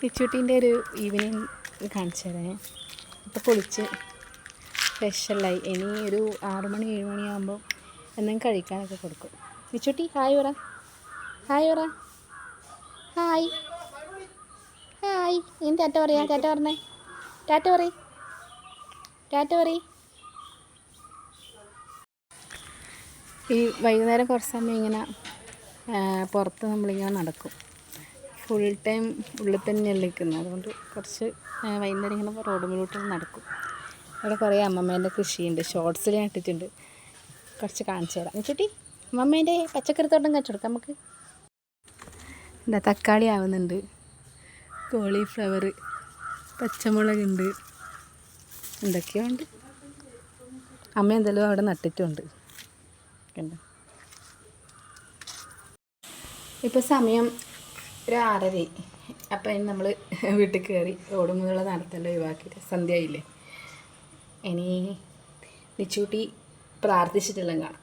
പിച്ചുട്ടീന്റെ ഒരു ഈവനിങ് കാണിച്ചു തരാം. ഇപ്പോൾ കുളിച്ച് ഫ്രഷല്ലായി ഇനി ഒരു ആറ് മണി ഏഴ് മണിയാകുമ്പോൾ എന്തെങ്കിലും കഴിക്കാനൊക്കെ കൊടുക്കും. പിച്ചുട്ടി ഹായ് പറ. ഹായ് പറ. ഹായ്. ഹായ്. ഇനി ടാറ്റ പറയാം. ടാറ്റ പറഞ്ഞേ. ടാറ്റ പറ. ടാറ്റ പറ. ഈ വൈകുന്നേരം കുറച്ച് സമയം ഇങ്ങനെ പുറത്ത് നമ്മളിങ്ങനെ നടക്കും. ഫുൾ ടൈം ഉള്ളിൽ തന്നെയല്ല നിൽക്കുന്നത്. അതുകൊണ്ട് കുറച്ച് വൈകുന്നേരം ഇങ്ങനെ റോഡ് മുന്നോട്ട് നടക്കും. അവിടെ കുറേ അമ്മമ്മേന്റെ കൃഷിയുണ്ട്. ഷോർട്സിൽ ഇട്ടിട്ടുണ്ട്. കുറച്ച് കാണിച്ചു തരാം. ചുട്ടി അമ്മമ്മേന്റെ പച്ചക്കറി തോട്ടം കാണിച്ചു കൊടുക്കാം നമുക്ക്. എന്താ തക്കാളി ആവുന്നുണ്ട്. കോളിഫ്ലവർ പച്ചമുളകുണ്ട് എന്തൊക്കെയോ ഉണ്ട് അമ്മ എന്തെങ്കിലും അവിടെ നട്ടിട്ടുണ്ട്. കണ്ടോ? ഇപ്പോൾ സമയം ഒരു ആറരയായി അപ്പം ഇനി നമ്മൾ വീട്ടിൽ കയറി ഓടുമ്പോഴുള്ള നടത്തല്ല ഒഴിവാക്കിയിട്ട് സന്ധ്യയായില്ലേ? ഇനി നിച്ചൂട്ടി പ്രാർത്ഥിച്ചിട്ടെല്ലാം കാണാം.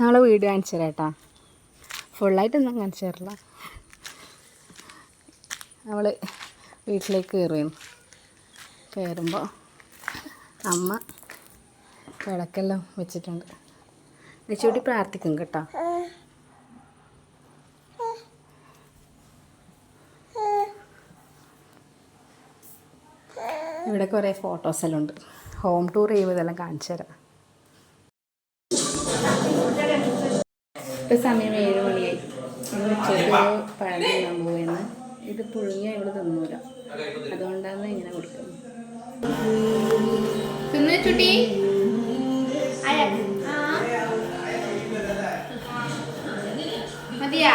നാളെ വീട് കാണിച്ചു തരാം കേട്ടാ. ഫുള്ളായിട്ടൊന്നും കാണിച്ചു തരില്ല. നമ്മൾ വീട്ടിലേക്ക് കയറുന്നു കയറുമ്പോൾ അമ്മ വിളക്കെല്ലാം വെച്ചിട്ടുണ്ട്. നിച്ചൂട്ടി പ്രാർത്ഥിക്കും കേട്ടോ. ഇവിടെ കുറേ ഫോട്ടോസെല്ലാം ഉണ്ട്. ഹോം ടൂർ ചെയ്യുമ്പോഴെല്ലാം കാണിച്ചു തരാം. ഇപ്പം സമയം ഏഴ് മണിയായി. ഇന്ന് പഴം തിന്നാൻ ഇത് പുഴുങ്ങിയ ഇവിടെ തിന്നൂല. അതുകൊണ്ടാണ് ഇങ്ങനെ കൊടുക്കുന്നത്. തിന്നു ചുട്ടി? മതിയാ?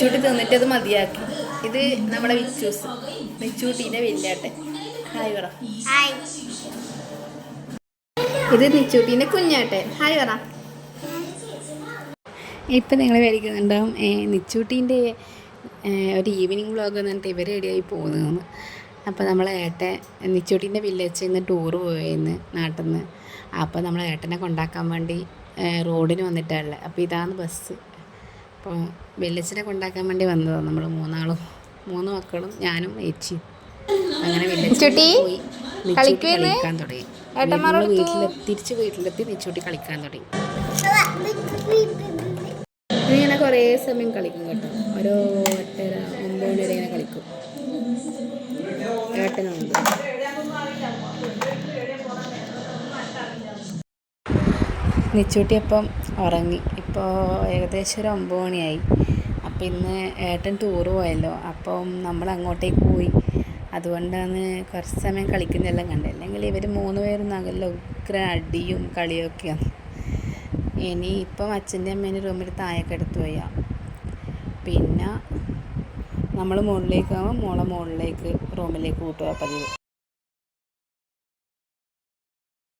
ചുട്ടി തിന്നിട്ട് അത് മതിയാക്കി. ഇത് നമ്മുടെ വിച്ചൂസ് നിച്ചൂട്ടീന്റെ വലിയാട്ടെ. ഹായ് പറ. ഇത് നിച്ചൂട്ടീന്റെ കുഞ്ഞാട്ടെ. ഹായ് പറ. ഇപ്പൊ നിങ്ങൾ വിചാരിക്കുന്നുണ്ടാവും നിച്ചൂട്ടിന്റെ നിച്ചൂട്ടീന്റെ ഒരു ഈവനിങ് വ്ളോഗ് എന്നിട്ട് ഇവർ റെഡിയായി പോകുന്നതെന്ന് അപ്പോൾ നമ്മളെ ഏട്ടൻ നിച്ചൂട്ടീന്റെ വില്ലേജിൽ നിന്ന് ടൂറ് പോയിരുന്നു നാട്ടിൽ നിന്ന് അപ്പോൾ നമ്മളെ ഏട്ടനെ കൊണ്ടാക്കാൻ വേണ്ടി റോഡിന് വന്നിട്ടാണല്ലേ അപ്പോൾ ഇതാണ് ബസ് അപ്പോൾ വില്ലേജിനെ കൊണ്ടാക്കാൻ വേണ്ടി വന്നതാണ് നമ്മൾ മൂന്നാളും. മൂന്ന് മക്കളും ഞാനും ഏച്ചി അങ്ങനെ പോയി നിച്ചൂട്ടി കളിക്കാൻ തുടങ്ങി. വീട്ടിലെത്തി തിരിച്ച് വീട്ടിലെത്തി നിച്ചൂട്ടി കളിക്കാൻ തുടങ്ങി. ഇങ്ങനെ കുറേ സമയം കളിക്കും കേട്ടോ. ഓരോ ഒട്ടര ഒമ്പത് മണി വരെ ഇങ്ങനെ കളിക്കും. ഏട്ടനുണ്ട്. നിച്ചൂട്ടി അപ്പം ഉറങ്ങി. ഇപ്പോൾ ഏകദേശം ഒരു ഒമ്പത് മണിയായി. അപ്പം ഇന്ന് ഏട്ടൻ ടൂറ് പോയല്ലോ. അപ്പം നമ്മൾ അങ്ങോട്ടേക്ക് പോയി. അതുകൊണ്ടാണ് കുറച്ച് സമയം കളിക്കുന്നതെല്ലാം കണ്ടത്. അല്ലെങ്കിൽ ഇവർ മൂന്ന് പേരും നല്ല ഉഗ്ര അടിയും കളിയൊക്കെയാണ്. ഇനി ഇപ്പം അച്ഛന്റെ അമ്മേന്റെ റൂമിൽ താഴേക്ക് എടുത്തു പോയ. പിന്നെ നമ്മൾ മുകളിലേക്ക് ആകുമ്പോൾ മോളെ മുകളിലേക്ക് റൂമിലേക്ക് കൂട്ടുക പതിവ്.